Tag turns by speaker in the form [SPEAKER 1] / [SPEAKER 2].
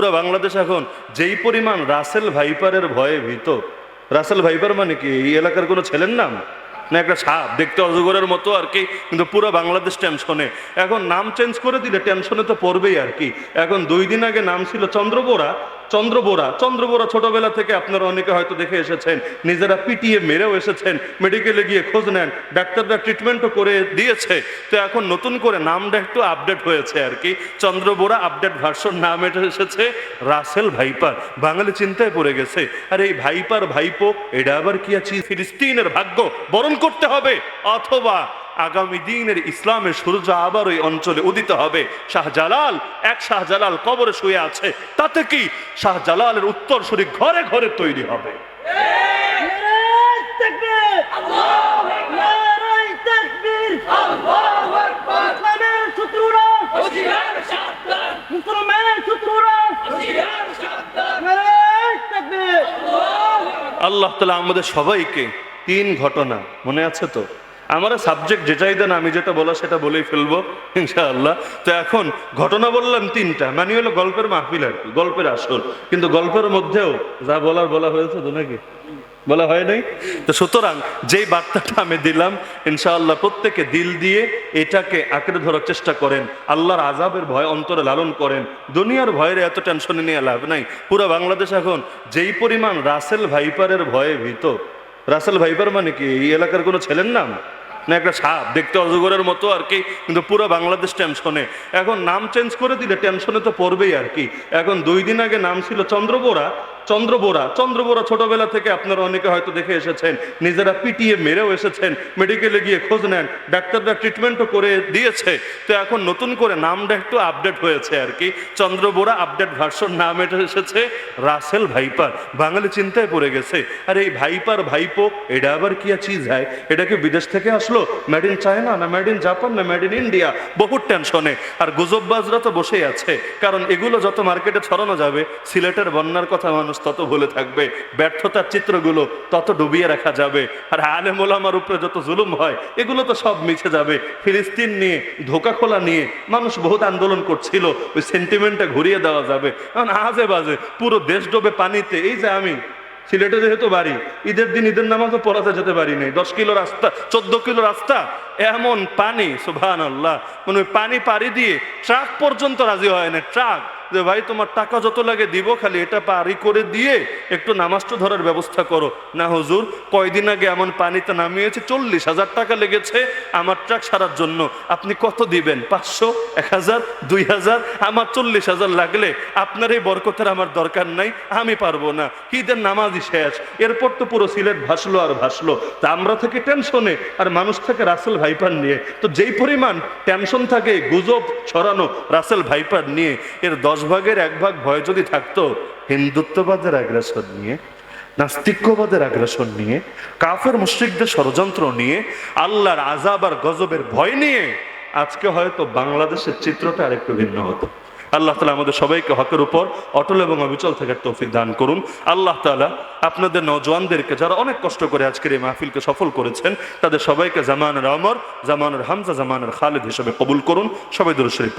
[SPEAKER 1] পুরো বাংলাদেশ এখন যেই পরিমাণ রাসেল ভাইপারের ভয়ে ভীত। রাসেল ভাইপার মানে কি? এই এলাকার কোনো ছেলের নাম? না একটা সাপ? দেখতে অজগরের মতো আর কি, কিন্তু পুরো বাংলাদেশ টেনশনে এখন নাম চেঞ্জ করে দিলে টেনশনে তো পড়বেই আর কি। এখন দুই দিন আগে নাম ছিল চন্দ্রবোরা চন্দ্রবোরা। চন্দ্রবোরা ছোটবেলা থেকে আপনারা অনেকে হয়তো দেখে এসেছেন, নিজেরা পিটিয়ে মেরেও এসেছেন, মেডিকেলে গিয়ে খোঁজ নেন ডাক্তাররা ট্রিটমেন্টও করে দিয়েছে। তো এখন নতুন করে নামটা একটু আপডেট হয়েছে আর কি। চন্দ্রবোরা আপডেট ভার্সন নাম এটা এসেছে, রাসেল ভাইপার। বাঙালি চিন্তায় পড়ে গেছে, আর এই ভাইপার, ভাইপো, এটা আবার কি আছে? ফিলিস্তিনের ভাগ্য বরণ করতে হবে অথবা আগামী দিনের ইসলামের সূর্য আবার ওই অঞ্চলে উদিত হবে। শাহজালাল, এক শাহজালাল কবরে শুয়ে আছে। তাতে কি শাহজালালের উত্তর শরীর ঘরে ঘরে তৈরি হবে? আল্লাহ তালা আমাদের সবাইকে তিন ঘটনা, মনে আছে তো? আমার সাবজেক্ট যেটাই দেন আমি যেটা বলা সেটা বলেই ফেলব, ইনশাআল্লাহ। তো এখন ঘটনা বললাম তিনটা মানে হলো গল্পের মাহফিল আর কি, গল্পের আসর। কিন্তু গল্পের মধ্যেও যা বলার বলা হয়েছে তো নাকি? বলা হয় নাই? তো সুতরাং যেই বার্তাটা আমি দিলাম, ইনশাআল্লাহ প্রত্যেকে দিল দিয়ে এটাকে আঁকড়ে ধরার চেষ্টা করেন। আল্লাহর আজাবের ভয় অন্তরে লালন করেন। দুনিয়ার ভয়ের এত টেনশনে নিয়ে লাভ নাই। পুরো বাংলাদেশ এখন যেই পরিমাণ রাসেল ভাইপারের ভয়ে ভীত। রাসেল ভাইপার মানে কি? এই এলাকার কোনো ছেলের নাম? না একটা সাপ, দেখতে অজগরের মতো আর কি, কিন্তু পুরো বাংলাদেশ টেনশনে। এখন নাম চেঞ্জ করে দিলে টেনশনে তো পড়বেই আর কি। এখন দুই দিন আগে নাম ছিল চন্দ্রবোরা চন্দ্রবোরা। চন্দ্রবোরা ছোটবেলা থেকে আপনারা অনেকে হয়তো দেখে এসেছেন, নিজেরা পিটিয়ে মেরেও এসেছেন, মেডিকেলে গিয়ে খোঁজ নেন, ডাক্তাররা ট্রিটমেন্টও করে দিয়েছে। তো এখন নতুন করে নামটা একটু আপডেট হয়েছে আর কি। চন্দ্রবোরা আপডেট ভার্সন নাম এটা এসেছে, রাসেল ভাইপার। বাঙালি চিন্তায় পড়ে গেছে, আর এই ভাইপার, ভাইপো, এটা আবার কি চিজ হয়? এটা কি বিদেশ থেকে আসলো? মেড ইন চায়না না মেড ইন জাপান না মেড ইন ইন্ডিয়া বহুত টেনশনে আর গুজববাজরা তো বসেই আছে, কারণ এগুলো যত মার্কেটে ছড়ানো যাবে, সিলেটের বন্যার কথা মানুষ তত ভুলে থাকবে, ব্যর্থতার চিত্রগুলো তত ডুবিয়ে রাখা যাবে। আর আলেম ওলামার উপরে যত জুলুম হয়, এগুলো তো সব মিছে যাবে। ফিলিস্তিন নিয়ে ধোকা খোলা নিয়ে মানুষ বহুত আন্দোলন করছিল, ওই সেন্টিমেন্টটা ঘুরিয়ে দেওয়া যাবে। কারণ আজে বাজে, পুরো দেশ ডোবে পানিতে। এই যে আমি, সিলেটে যেহেতু বাড়ি, ঈদের দিন ঈদের নামাজও পড়াতে যেতে পারি নাই। দশ কিলো রাস্তা, চোদ্দ কিলো রাস্তা, এমন পানি সুভান আল্লাহ মানে পানি পাড়ি দিয়ে ট্রাক পর্যন্ত রাজি হয় না ট্রাক। যে ভাই, তোমার টাকা যত লাগে দিব, খালি এটা পারি করে দিয়ে একটু নামাজটা ধরার ব্যবস্থা করো। না হুজুর, কয়দিন আগে এমন পানিতে নামিয়েছে, চল্লিশ হাজার টাকা লেগেছে আমার ট্রাক সারার জন্য। আপনি কত দিবেন? পাঁচশো, এক হাজার, দুই হাজার? আমার চল্লিশ হাজার লাগলে আপনার এই বরকতের আমার দরকার নাই, আমি পারব না। ঈদের নামাজই শেষ। এরপর তো পুরো সিলেট ভাসলো আর ভাসলো। তা আমরা থেকে টেনশনে, আর মানুষ থেকে রাসেল ভাইপার নিয়ে। তো যেই পরিমাণ টেনশন থাকে, গুজব ছড়ানো রাসেল ভাইপার নিয়ে, এর দশ ভাগের এক ভাগ ভয় যদি থাকতো, হিন্দুত্ববাদের আগ্রাসন নিয়ে, নাস্তিক্যবাদের আগ্রাসন নিয়ে, কাফের মুশ্রিকদের ষড়যন্ত্র নিয়ে, আল্লাহর আজাব আর গজবের ভয় নিয়ে, আজকে হয়তো বাংলাদেশের চিত্রটা আরেকটু ভিন্ন হতো। আল্লাহ তালা আমাদের সবাইকে হকের উপর অটল এবং অবিচল থাকার তৌফিক দান করুন। আল্লাহ তালা আপনাদের নজওয়ানদেরকে যারা অনেক কষ্ট করে আজকের এই মাহফিলকে সফল করেছেন, তাদের সবাইকে জামানের অমর, জামানের হামজা, জামানের খালেদ হিসেবে কবুল করুন। সবাই দূর শরীফ